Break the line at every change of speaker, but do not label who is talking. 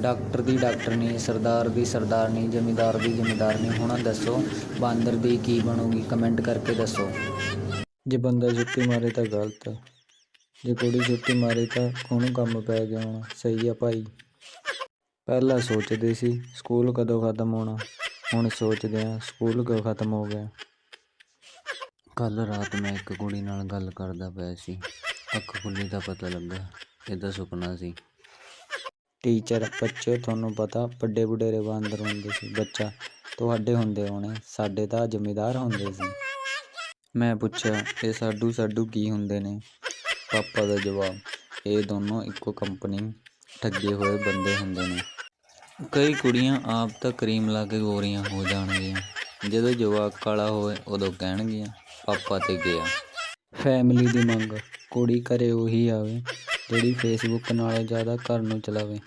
Doctor ਦੀ ਡਾਕਟਰਨੀ ਸਰਦਾਰ ਦੀ ਸਰਦਾਰਨੀ ਜ਼ਮੀਂਦਾਰ ਦੀ ਜ਼ਮੀਂਦਾਰਨੀ ਹੁਣ ਦੱਸੋ ਬਾਂਦਰ ਦੀ ਕੀ ਬਣੂਗੀ ਕਮੈਂਟ ਕਰਕੇ ਦੱਸੋ। ਜੇ ਬੰਦਾ ਛੁੱਟੀ ਮਾਰੇ ਤਾਂ ਗਲਤ ਜੇ ਕੁੜੀ ਛੁੱਟੀ ਮਾਰੇ ਤਾਂ ਉਹਨੂੰ ਕੰਮ ਪੈ ਗਿਆ ਹੋਣਾ? ਸਹੀ ਆ ਭਾਈ। ਪਹਿਲਾਂ ਸੋਚਦੇ ਸੀ ਸਕੂਲ ਕਦੋਂ ਖਤਮ ਹੋਣਾ। ਹੁਣ ਸੋਚਦੇ ਆ ਸਕੂਲ ਕਦੋਂ ਖਤਮ ਹੋ ਗਿਆ। ਕੱਲ ਰਾਤ ਮੈਂ ਇੱਕ ਕੁੜੀ ਨਾਲ ਗੱਲ ਕਰਦਾ ਪਿਆ ਸੀ। ਅੱਖ ਖੁੱਲੀ ਤਾਂ ਪਤਾ ਲੱਗਾ ਇਹਦਾ ਸੁਪਨਾ ਸੀ। ਟੀਚਰ ਬੱਚੇ, ਤੁਹਾਨੂੰ ਪਤਾ, ਵੱਡੇ ਵਡੇਰੇ ਬਾਂਦਰ ਹੁੰਦੇ ਸੀ। ਬੱਚਾ ਤੁਹਾਡੇ ਹੁੰਦੇ ਹੋਣੇ, ਸਾਡੇ ਤਾਂ ਜ਼ਿਮੀਦਾਰ ਹੁੰਦੇ ਸੀ। ਮੈਂ ਪੁੱਛਿਆ, ਇਹ ਸਾਡੂ ਸਾਡੂ ਕੀ ਹੁੰਦੇ ਨੇ? ਪਾਪਾ ਦਾ ਜਵਾਬ, ਇਹ ਦੋਨੋਂ ਇੱਕੋ ਕੰਪਨੀ, ਠੱਗੇ ਹੋਏ ਬੰਦੇ ਹੁੰਦੇ ਨੇ। ਕਈ ਕੁੜੀਆਂ ਆਪ ਤਾਂ ਕਰੀਮ ਲਾ ਕੇ ਗੋਰੀਆਂ ਹੋ ਜਾਣਗੀਆਂ। ਜਦੋਂ ਜਵਾਕ ਕਾਲਾ ਹੋਵੇ ਉਦੋਂ ਕਹਿਣਗੀਆਂ, ਪਾਪਾ ਤੇ ਗਿਆ। ਫੈਮਿਲੀ ਦੀ ਮੰਗ, ਕੁੜੀ ਘਰੇ ਉਹੀ ਆਵੇ। ਜਿਹੜੀ ਫੇਸਬੁੱਕ ਨਾਲੋਂ ਜ਼ਿਆਦਾ ਘਰ ਨੂੰ ਚਲਾਵੇ।